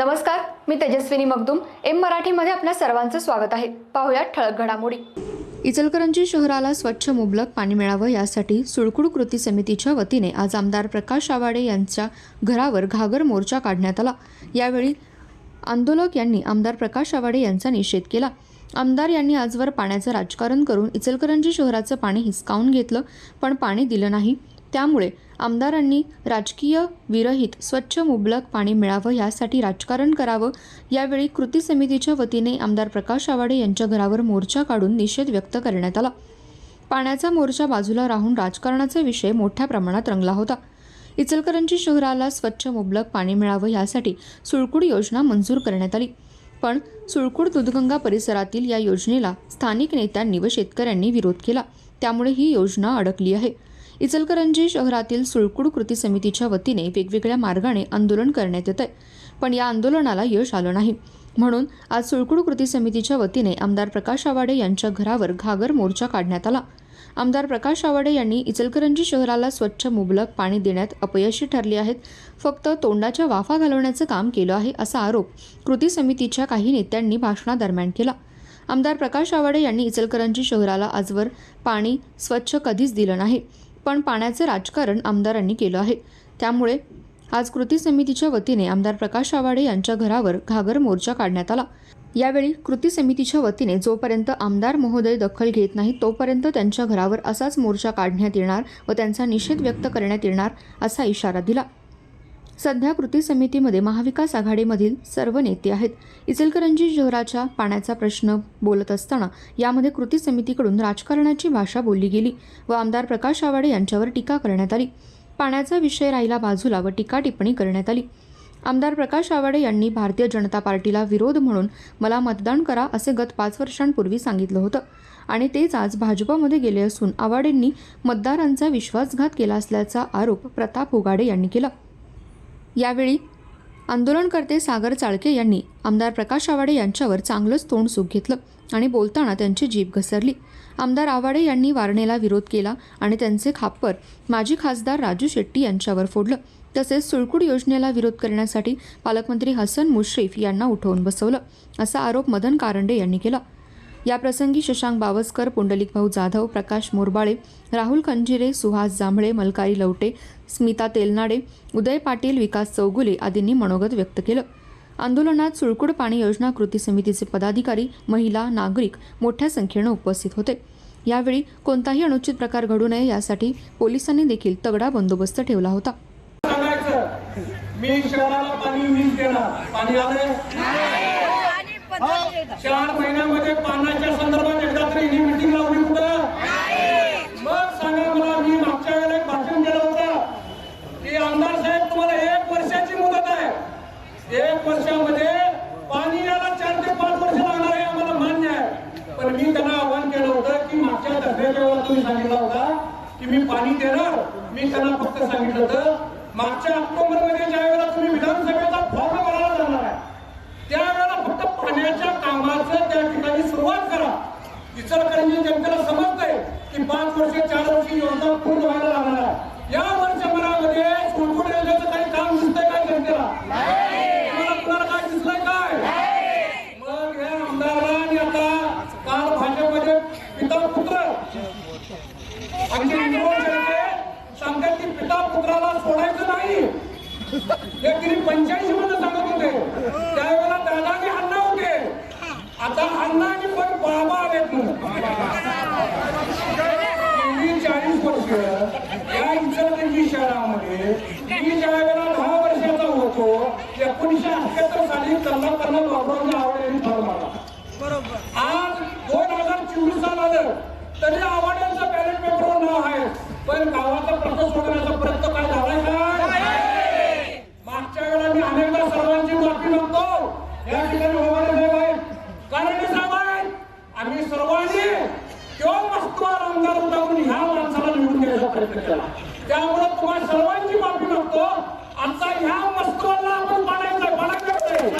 नमस्कार मी तेजस्विनी मगदुम. एम मराठीमध्ये आपल्या सर्वांचं स्वागत आहे. पाहुयात ठळक घडामोडी. इचलकरंजी शहराला स्वच्छ मुबलक पाणी मिळावं यासाठी सुळकुड कृती समितीच्या वतीने आज आमदार प्रकाश आवाडे यांच्या घरावर घागर मोर्चा काढण्यात आला. यावेळी आंदोलक यांनी आमदार प्रकाश आवाडे यांचा निषेध केला. आमदार यांनी आजवर पाण्याचं राजकारण करून इचलकरंजी शहराचं पाणी हिसकावून घेतलं पण पाणी दिलं नाही. त्यामुळे आमदारांनी राजकीय विरहित स्वच्छ मुबलक पाणी मिळावं यासाठी राजकारण करावं. यावेळी कृती समितीच्या वतीने आमदार प्रकाश आवाडे यांच्या घरावर मोर्चा काढून निषेध व्यक्त करण्यात आला. पाण्याचा मोर्चा बाजूला राहून राजकारणाचा विषय मोठ्या प्रमाणात रंगला होता. इचलकरंजी शहराला स्वच्छ मुबलक पाणी मिळावं यासाठी सुळकुड योजना मंजूर करण्यात आली. पण सुळकुड दुधगंगा परिसरातील या योजनेला स्थानिक नेत्यांनी व शेतकऱ्यांनी विरोध केला. त्यामुळे ही योजना अडकली आहे. इचलकरंजी शहरातील सुळकुड कृती समितीच्या वतीने वेगवेगळ्या मार्गाने आंदोलन करण्यात येत आहे पण या आंदोलनाला यश आलं नाही. म्हणून आज सुळकुड कृती समितीच्या वतीने आमदार प्रकाश आवाडे यांच्या घरावर घागर मोर्चा काढण्यात आला. आमदार प्रकाश आवाडे यांनी इचलकरंजी शहराला स्वच्छ मुबलक पाणी देण्यात अपयशी ठरले आहेत. फक्त तोंडाच्या वाफा घालवण्याचं काम केलं आहे असा आरोप कृती समितीच्या काही नेत्यांनी भाषणादरम्यान केला. आमदार प्रकाश आवाडे यांनी इचलकरंजी शहराला आजवर पाणी स्वच्छ कधीच दिलं नाही. पण पाण्याचं राजकारण आमदारांनी केलं आहे. त्यामुळे आज कृती समितीच्या वतीने आमदार प्रकाश आवाडे यांच्या घरावर घागर मोर्चा काढण्यात आला. यावेळी कृती समितीच्या वतीने जोपर्यंत आमदार महोदय दखल घेत नाही तोपर्यंत त्यांच्या घरावर असाच मोर्चा काढण्यात येणार व त्यांचा निषेध व्यक्त करण्यात येणार असा इशारा दिला. सध्या कृती समितीमध्ये महाविकास आघाडीमधील सर्व नेते आहेत. इचलकरंजी शहराच्या पाण्याचा प्रश्न बोलत असताना यामध्ये कृती समितीकडून राजकारणाची भाषा बोलली गेली व आमदार प्रकाश आवाडे यांच्यावर टीका करण्यात आली. पाण्याचा विषय राहिला बाजूला व टीका टिप्पणी करण्यात आली. आमदार प्रकाश आवाडे यांनी भारतीय जनता पार्टीला विरोध म्हणून मला मतदान करा असे गत पाच वर्षांपूर्वी सांगितलं होतं आणि तेच आज भाजपमध्ये गेले असून आवाडेंनी मतदारांचा विश्वासघात केला असल्याचा आरोप प्रताप उगाडे यांनी केला. यावेळी आंदोलनकर्ते सागर चाळके यांनी आमदार प्रकाश आवाडे यांच्यावर चांगलंच तोंड सुख घेतलं आणि बोलताना त्यांची जीभ घसरली. आमदार आवाडे यांनी वारणेला विरोध केला आणि त्यांचे खाप्पर माजी खासदार राजू शेट्टी यांच्यावर फोडलं. तसेच सुळकुड योजनेला विरोध करण्यासाठी पालकमंत्री हसन मुश्रीफ यांना उठवून बसवलं असा आरोप मदन कारंडे यांनी केला. याप्रसंगी शशांक बावस्कर पुंडलिक भाऊ जाधव प्रकाश मोरबाळे राहुल खंजिरे सुहास जांभळे मलकारी लवटे स्मिता तेलनाडे उदय पाटील विकास चौगुले आदींनी मनोगत व्यक्त केलं. आंदोलनात सुळकुड पाणी योजना कृती समितीचे पदाधिकारी महिला नागरिक मोठ्या संख्येनं उपस्थित होते. यावेळी कोणताही अनुचित प्रकार घडू नये यासाठी पोलिसांनी देखील तगडा बंदोबस्त ठेवला होता. मी शहराला पाणी देणार. पाणी आलंय? चार महिन्यामध्ये पाण्याच्या संदर्भात एकदा तरी ही मिटिंग लावली कुठं मग सांगा मला मी मागच्या वेळेला एक भाषण केलं होतं की आमदार साहेब तुम्हाला एक वर्षाची मुदत आहे. एक वर्षामध्ये पाणी याला चार ते पाच वर्ष लागणार आहे आम्हाला मान्य आहे. पण मी त्यांना आव्हान केलं होतं की मागच्या दसऱ्याच्या वेळेला तुम्ही सांगितला होता की मी पाणी देणार मी त्यांना फक्त सांगितलं होतं. मागच्या ऑक्टोबरमध्ये ज्या वेळेला तुम्ही विधानसभेचा फॉर्म भरायला जाणार आहे त्यावेळेला फक्त पाण्याच्या कामाचं त्या ठिकाणी सुरुवात करा इचलकरंजी जनतेला समजतंय की पाच वर्ष चार वर्ष योजना पूर्ण व्हायला लागणार आहे. या वर्षभरामध्ये सुळकुड रेल्वेचं काही काम दिसतंय काय जनतेला? तुम्हाला कुणाला काय दिसलंय काय? मग या आमदारांनी आता काल भाजपमध्ये पिता पुत्र. अगदी विरोध करते सांगतात की पिता पुत्राला सोडायचं नाही. हे तिने पंच्याऐंशी मध्ये सांगत होते. त्यावेळेला दादाने आता अण्णा आणि पण बाबा आलेत म्हणून. चाळीस वर्ष या इचलकरंजी शहरामध्ये मी ज्या वेळेला दहा वर्षाचा होतो एकोणीशे अठ्याहत्तर साली कल्ला कर्नल बाबुरावजी आवाड यांनी ठर आज दोन हजार चोवीस साल आलं तरी आव्हाडांचं बॅलेट पेपरवर नाव आहे पण गावाचा प्रश्न सोडवण्याचा प्रयत्न काय त्यामुळे तुम्हाला सर्वांची माफी मागतो. आता ह्या मस्तवाला आपण पाडायचं पाडायचं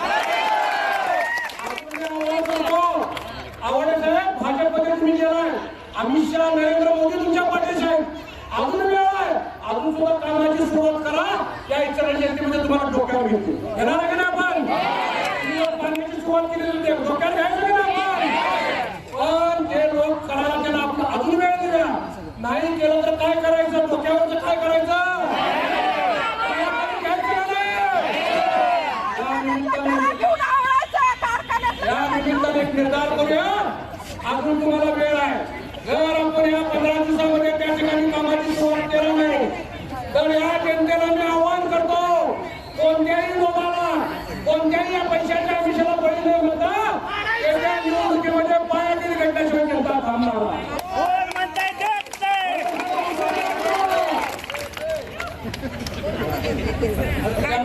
आवडे साहेब भाजपमध्ये तुम्ही गेलाय. अमित शहा नरेंद्र मोदी तुमच्या पाठीशी आहेत. अजून वेळ आहे. अजून सुद्धा कामाची सुरुवात करा. या इतर जयंतीमध्ये तुम्हाला डोक्यावर घेतील. घेणार आहे का नाही आपण? आज पाण्याची सुरुवात केली डोक्यावर घ्यायचं Terima kasih.